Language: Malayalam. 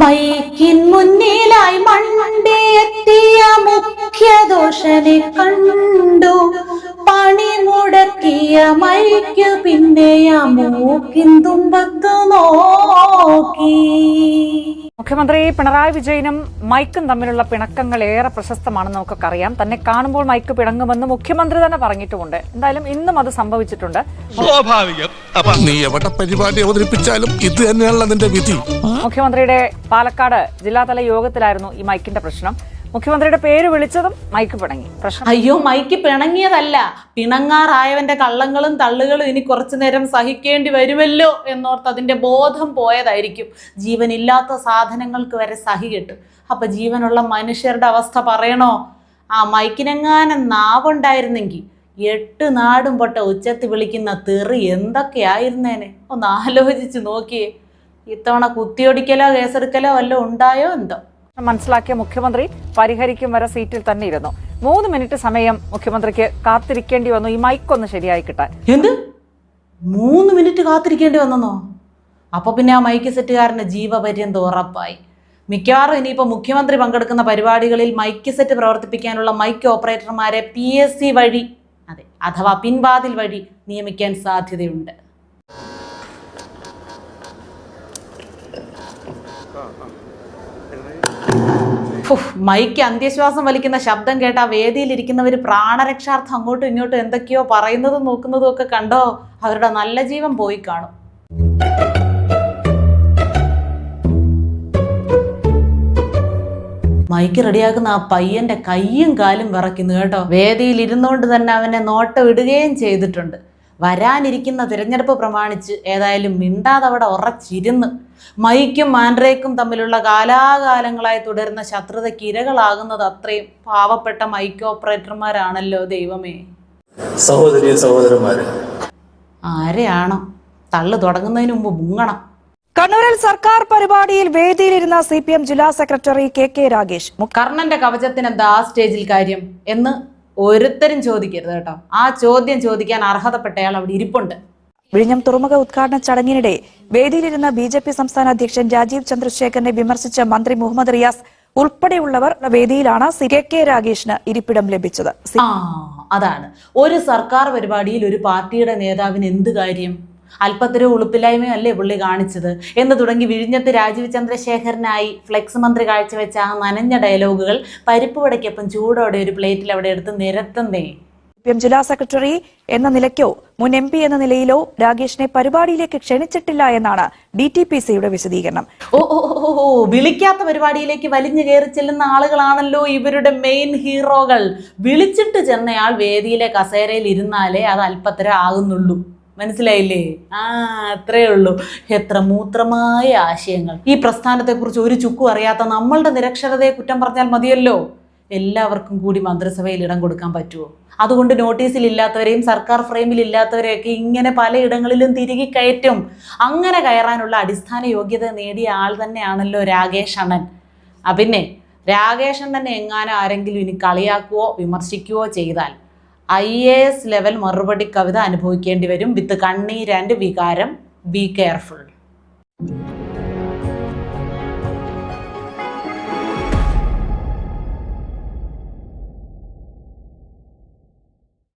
മൈക്കിൻ മുന്നിലായി മണ്ടിയെത്തിയ മുഖ്യദോഷനെ കണ്ടു. പണി മുടക്കിയ മൈക്കു പിന്നെ ആ മൂക്കിൻ തുമ്പത്തു നോക്കി. മുഖ്യമന്ത്രി പിണറായി വിജയനും മൈക്കും തമ്മിലുള്ള പിണക്കങ്ങൾ ഏറെ പ്രശസ്തമാണെന്ന് നമുക്കൊക്കെ അറിയാം തന്നെ കാണുമ്പോൾ മൈക്ക് പിണങ്ങുമെന്ന് മുഖ്യമന്ത്രി തന്നെ പറഞ്ഞിട്ടുമുണ്ട്. എന്തായാലും ഇന്നും അത് സംഭവിച്ചിട്ടുണ്ട്. നീ എവിടെ പരിപാടി അവതരിപ്പിച്ചാലും ഇത് തന്നെയാണല്ലോ നിന്റെ വിധി. മുഖ്യമന്ത്രിയുടെ പാലക്കാട് ജില്ലാതല യോഗത്തിലായിരുന്നു ഈ മൈക്കിന്റെ പ്രശ്നം. മുഖ്യമന്ത്രിയുടെ പേര് വിളിച്ചതും മൈക്ക് പിണങ്ങി. പ്രശ്നം അയ്യോ മൈക്ക് പിണങ്ങിയതല്ല. പിണങ്ങാറായവന്റെ കള്ളങ്ങളും തള്ളുകളും ഇനി കുറച്ചു നേരം സഹിക്കേണ്ടി വരുമല്ലോ എന്നോർത്ത് അതിന്റെ ബോധം പോയതായിരിക്കും. ജീവനില്ലാത്ത സാധനങ്ങൾക്ക് വരെ സഹി കിട്ടും. അപ്പൊ ജീവനുള്ള മനുഷ്യരുടെ അവസ്ഥ പറയണോ? ആ മൈക്കിനെങ്ങാനും നാവുണ്ടായിരുന്നെങ്കിൽ എട്ട് നാടും പൊട്ട ഉച്ചത്തി വിളിക്കുന്ന തെറി എന്തൊക്കെയായിരുന്നേനെ? ഒന്ന് ആലോചിച്ച് നോക്കിയേ. ഇത്തവണ കുത്തിയൊടിക്കലോ കേസെടുക്കലോ വല്ലതും ഉണ്ടായോ എന്തോ? മനസ്സിലാക്കിയ മുഖ്യമന്ത്രി പരിഹരിക്കും വരെ സീറ്റിൽ തന്നെ ഇരുന്നു മൂന്ന് മിനിറ്റ് സമയം മുഖ്യമന്ത്രിക്ക് കാത്തിരിക്കേണ്ടി വന്നു. ഈ മൈക്കൊന്ന് ശരിയായി കിട്ടാൻ. എന്ത്? മൂന്ന് മിനിറ്റ് കാത്തിരിക്കേണ്ടി വന്നെന്നോ? അപ്പൊ പിന്നെ ആ മൈക്ക് സെറ്റുകാരന് ജീവപര്യന്തം ഉറപ്പായി. മിക്കവാറും ഇനിയിപ്പോൾ മുഖ്യമന്ത്രി പങ്കെടുക്കുന്ന പരിപാടികളിൽ മൈക്ക് സെറ്റ് പ്രവർത്തിപ്പിക്കാനുള്ള മൈക്ക് ഓപ്പറേറ്റർമാരെ പി എസ് സി വഴി അതെ അഥവാ പിൻവാതിൽ വഴി നിയമിക്കാൻ സാധ്യതയുണ്ട്. ഫുഫ്, മൈക്ക് അന്ത്യശ്വാസം വലിക്കുന്ന ശബ്ദം കേട്ട വേദിയിലിരിക്കുന്നവർ പ്രാണരക്ഷാർത്ഥം അങ്ങോട്ടും ഇങ്ങോട്ടും എന്തൊക്കെയോ പറയുന്നതും നോക്കുന്നതും ഒക്കെ കണ്ടോ? അവരുടെ നല്ല ജീവൻ പോയി കാണും. മൈക്ക് റെഡിയാക്കുന്ന ആ പയ്യന്റെ കൈയും കാലും വിറയ്ക്കുന്നു കേട്ടോ. വേദിയിൽ ഇരുന്നുകൊണ്ട് തന്നെ അവനെ നോട്ടം ഇടുകയും ചെയ്തിട്ടുണ്ട്. വരാനിരിക്കുന്ന തിരഞ്ഞെടുപ്പ് പ്രമാണിച്ച് ഏതായാലും മിണ്ടാതെ അവിടെ ഉറച്ചിരുന്ന് മൈക്കും മാൻഡ്രേക്കും തമ്മിലുള്ള കാലാകാലങ്ങളായി തുടരുന്ന ശത്രുതയ്ക്ക് ഇരകളാകുന്നത് അത്രയും പാവപ്പെട്ട മൈക്ക് ഓപ്പറേറ്റർമാരാണല്ലോ ദൈവമേ. സഹോദരി സഹോദരന്മാരെ. ആരെയാണോ? തള്ളു തുടങ്ങുന്നതിന് മുമ്പ് മുങ്ങണം. കണ്ണൂരിൽ സർക്കാർ പരിപാടിയിൽ വേദിയിലിരുന്ന സി പി എം ജില്ലാ സെക്രട്ടറി കെ കെ രാഗേഷ്. കർണന്റെ കവചത്തിന് എന്താ ആ സ്റ്റേജിൽ കാര്യം എന്ന് ഒരുത്തരും ചോദിക്കരുത് കേട്ടോ. ആ ചോദ്യം ചോദിക്കാൻ അർഹതപ്പെട്ടയാൾ അവിടെ ഇരിപ്പുണ്ട്. വിഴിഞ്ഞം തുറമുഖ ഉദ്ഘാടന ചടങ്ങിനിടെ വേദിയിലിരുന്ന ബി ജെ പി സംസ്ഥാന അധ്യക്ഷൻ രാജീവ് ചന്ദ്രശേഖരനെ വിമർശിച്ച മന്ത്രി മുഹമ്മദ് റിയാസ് ഉൾപ്പെടെയുള്ളവർ വേദിയിലാണ് സി കെ കെ രാഗേഷിന് ഇരിപ്പിടം ലഭിച്ചത്. അതാണ്. ഒരു സർക്കാർ പരിപാടിയിൽ ഒരു പാർട്ടിയുടെ നേതാവിന് എന്ത് കാര്യം? അല്പത്തരോ ഉളുപ്പില്ലായ്മയോ അല്ലേ പുള്ളി കാണിച്ചത്? എന്ന് തുടങ്ങി വിഴിഞ്ഞത്ത് രാജീവ് ചന്ദ്രശേഖരനായി ഫ്ലെക്സ് മന്ത്രി കാഴ്ചവെച്ച ആ നനഞ്ഞ ഡയലോഗുകൾ പരിപ്പ് വടയ്ക്കൊപ്പം ചൂടോടെ ഒരു പ്ലേറ്റിൽ അവിടെ എടുത്ത് നിരത്തുന്നേ. എം ജില്ലാ സെക്രട്ടറി എന്ന നിലയ്ക്കോ മുൻ എം പി എന്ന നിലയിലോ രാകേഷിനെ പരിപാടിയിലേക്ക് ക്ഷണിച്ചിട്ടില്ല എന്നാണ് ഡി ടി പി സിയുടെ വിശദീകരണം. ഓ ഓ വിളിക്കാത്ത പരിപാടിയിലേക്ക് വലിഞ്ഞു കയറി ചെല്ലുന്ന ആളുകളാണല്ലോ ഇവരുടെ മെയിൻ ഹീറോകൾ വിളിച്ചിട്ട് ചെന്നയാൾ വേദിയിലെ കസേരയിൽ ഇരുന്നാലേ അത് അല്പത്തരം ആകുന്നുള്ളൂ. മനസ്സിലായില്ലേ? ആ അത്രേ ഉള്ളൂ. എത്ര മൂത്രമായ ആശയങ്ങൾ. ഈ പ്രസ്ഥാനത്തെക്കുറിച്ച് ഒരു ചുക്കും അറിയാത്ത നമ്മളുടെ നിരക്ഷരതയെ കുറ്റം പറഞ്ഞാൽ മതിയല്ലോ. എല്ലാവർക്കും കൂടി മന്ത്രിസഭയിൽ ഇടം കൊടുക്കാൻ പറ്റുമോ അതുകൊണ്ട് നോട്ടീസിൽ ഇല്ലാത്തവരെയും സർക്കാർ ഫ്രെയിമിൽ ഇല്ലാത്തവരെയൊക്കെ ഇങ്ങനെ പലയിടങ്ങളിലും തിരികെ കയറ്റും. അങ്ങനെ കയറാനുള്ള അടിസ്ഥാന യോഗ്യത നേടിയ ആൾ തന്നെയാണല്ലോ രാകേഷ് അണൻ ആ പിന്നെ രാകേഷൻ തന്നെ എങ്ങാനും ആരെങ്കിലും ഇനി കളിയാക്കുകയോ വിമർശിക്കുകയോ ചെയ്താൽ? ഐ എ എസ് ലെവൽ മറുപടി കവിത അനുഭവിക്കേണ്ടി വരും വിത്ത് കണ്ണീരാൻഡ് വികാരം. Be careful